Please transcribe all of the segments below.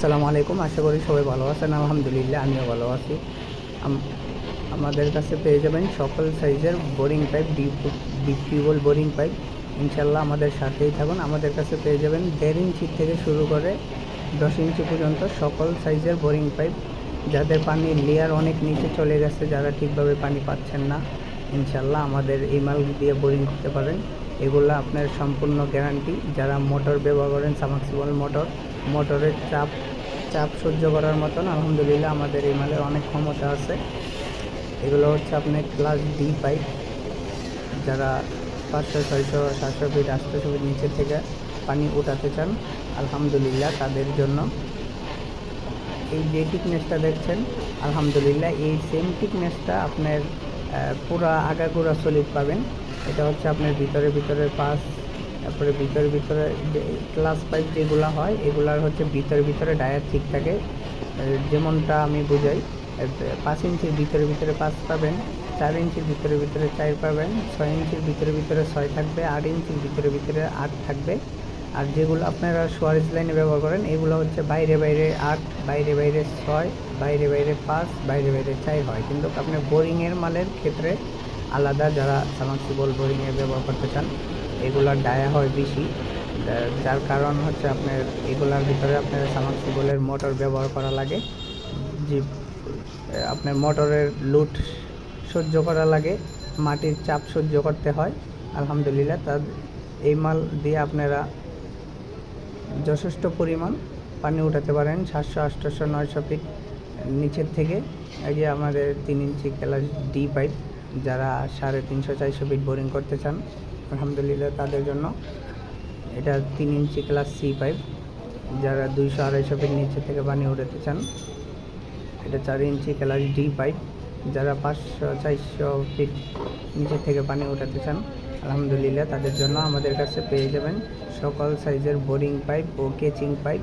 আসসালামু আলাইকুম, আশা করি সবাই ভালো আছেন। আলহামদুলিল্লাহ, আমিও ভালো আছি। আমাদের কাছে পেয়ে যাবেন সকল সাইজের boring pipe, deep deep boring pipe. ইনশাল্লাহ আমাদের সাথেই থাকুন। আমাদের কাছে পেয়ে যাবেন দেড় ইঞ্চি থেকে শুরু করে দশ ইঞ্চি পর্যন্ত সকল সাইজের বোরিং পাইপ। যাদের পানির লেয়ার অনেক নিচে চলে গেছে, যারা ঠিকভাবে পানি পাচ্ছেন না ইনশাল্লাহ আমাদের এই মাল দিয়ে বোরিং করতে পারেন। এগুলো আপনার সম্পূর্ণ গ্যারান্টি। যারা মোটর ব্যবহার করেন সাবমার্সিবল মোটর, মোটরের চাপ চাপ সহ্য করার মতন, আলহামদুলিল্লাহ আমাদের এই মালের অনেক ক্ষমতা আছে। এগুলো হচ্ছে আপনার ক্লাস ডি পাইপ যারা পাঁচশো, ছয়শো, সাতশো ফিট আটশো ফিট নিচে থেকে পানি উঠাতে চান, আলহামদুলিল্লাহ তাদের জন্য। এই যে টিকনেসটা দেখছেন, আলহামদুলিল্লাহ এই সেম টিকনেসটা আপনার পুরা আগাগোড়া সলিড পাবেন। এটা হচ্ছে আপনার ভিতরে ভিতরে পাস তারপরে ভিতরে ভিতরে ক্লাস পাইপ যেগুলো হয়, এগুলার হচ্ছে ভিতরে ভিতরে ডায়ার ঠিক থাকে। যেমনটা আমি বুঝাই পাঁচ ইঞ্চির ভিতরে ভিতরে পাঁচ পাবেন, চার ইঞ্চির ভিতরে ভিতরে চার পাবেন, ছয় ইঞ্চির ভিতরে ভিতরে ছয় থাকবে, আট ইঞ্চির ভিতরে ভিতরে আট থাকবে। আর যেগুলো আপনারা সোয়ারেজ লাইনে ব্যবহার করেন, এগুলো হচ্ছে বাইরে বাইরে আট, বাইরে বাইরে ছয়, বাইরে বাইরে পাঁচ, বাইরে বাইরে চার হয়। কিন্তু আপনার বোরিংয়ের মালের ক্ষেত্রে আলাদা যারা সামাক্সিবল বোরিংয়ে ব্যবহার করতে চান এগুলার ডায়া হয় বেশি। যার কারণ হচ্ছে আপনার এগুলার ভিতরে আপনার সামাক্সিবলের মোটর ব্যবহার করা লাগে। যে, আপনার মোটরের লুট সহ্য করা লাগে, মাটির চাপ সহ্য করতে হয়। আলহামদুলিল্লাহ তার এই মাল দিয়ে আপনারা যথেষ্ট পরিমাণ পানি উঠাতে পারেন। সাতশো আটশোশো নয়শো ফিট নিচের থেকে, এই যে আমাদের তিন ইঞ্চি ক্লাস ডি পাইপ যারা সাড়ে তিনশো, চারশো ফিট বোরিং করতে চান, আলহামদুলিল্লাহ তাদের জন্য। এটা তিন ইঞ্চি ক্লাস সি পাইপ যারা দুইশো, আড়াইশো ফিট নিচে থেকে পানি উঠাতে চান, এটা চার ইঞ্চি ক্লাস ডি পাইপ যারা পাঁচশো, চারশো ফিট নিচে থেকে পানি উঠাতে চান, আলহামদুলিল্লাহ তাদের জন্য আমাদের কাছে পেয়ে যাবেন সকল সাইজের বোরিং পাইপ ও কেচিং পাইপ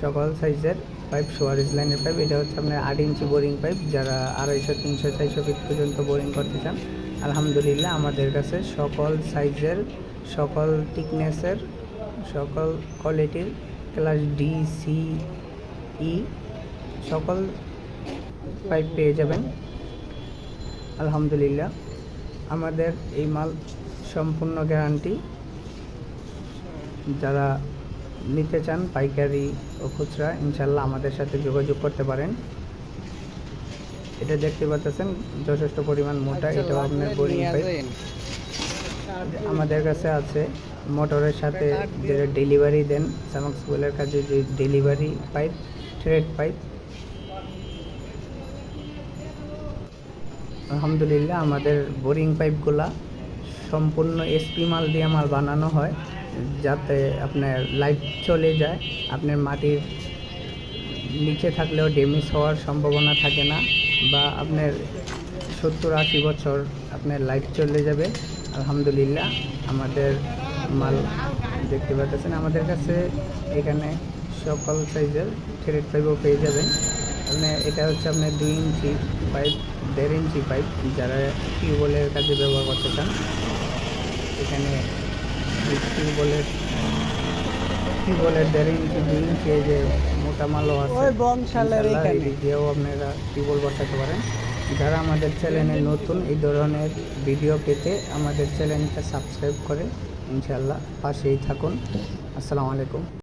সকল সাইজের পাইপ সোয়ারেজ লাইনের পাইপ, এটা হচ্ছে আপনার আট ইঞ্চি বোরিং পাইপ, যারা আড়াইশো, তিনশো, চারশো ফিট পর্যন্ত বোরিং করতে চান, আলহামদুলিল্লাহ আমাদের কাছে সকল সাইজের, সকল থিকনেসের, সকল কোয়ালিটির ক্লাস ডি, সি, ই সকল পাইপ পেয়ে যাবেন। আলহামদুলিল্লাহ আমাদের এই মাল সম্পূর্ণ গ্যারান্টি। যারা নিতে চান পাইকারি ও খুচরা ইনশাল্লাহ আমাদের সাথে যোগাযোগ করতে পারেন। এটা দেখতে পাচ্ছেন যথেষ্ট পরিমাণ মোটা এটাও আপনার বোরিং পাইপ আমাদের কাছে আছে মোটরের সাথে যেটা ডেলিভারি দেন সামাক্সবুলের কাছে যে ডেলিভারি পাইপ থ্রেড পাইপ আলহামদুলিল্লাহ আমাদের বোরিং পাইপগুলা সম্পূর্ণ এসপি মাল দিয়ে মাল বানানো হয়। যাতে আপনার লাইট চলে যায়। আপনার মাটির নিচে থাকলেও ড্যামেজ হওয়ার সম্ভাবনা থাকে না বা আপনার সত্তর আশি বছর আপনার লাইট চলে যাবে। আলহামদুলিল্লাহ, আমাদের মাল দেখতে পাচ্ছেন, আমাদের কাছে এখানে সকল সাইজের থ্রেড পাইপও পেয়ে যাবেন। মানে এটা হচ্ছে আপনার দুই ইঞ্চি পাইপ দেড় ইঞ্চি পাইপ যারা টিউবওয়েলের কাজে ব্যবহার করতে চান। এখানে টিউবওয়েলের টিউবওয়েলের দেড় ইঞ্চি দুই ইঞ্চি এই যে মোটা মালও আছে। ওই বংশালের আপনারা টিউবওয়েল বসাতে পারেন। যারা আমাদের চ্যানেলে নতুন এই ধরনের ভিডিও পেতে আমাদের চ্যানেলটা সাবস্ক্রাইব করে ইনশাল্লাহ পাশেই থাকুন। আসসালামু আলাইকুম।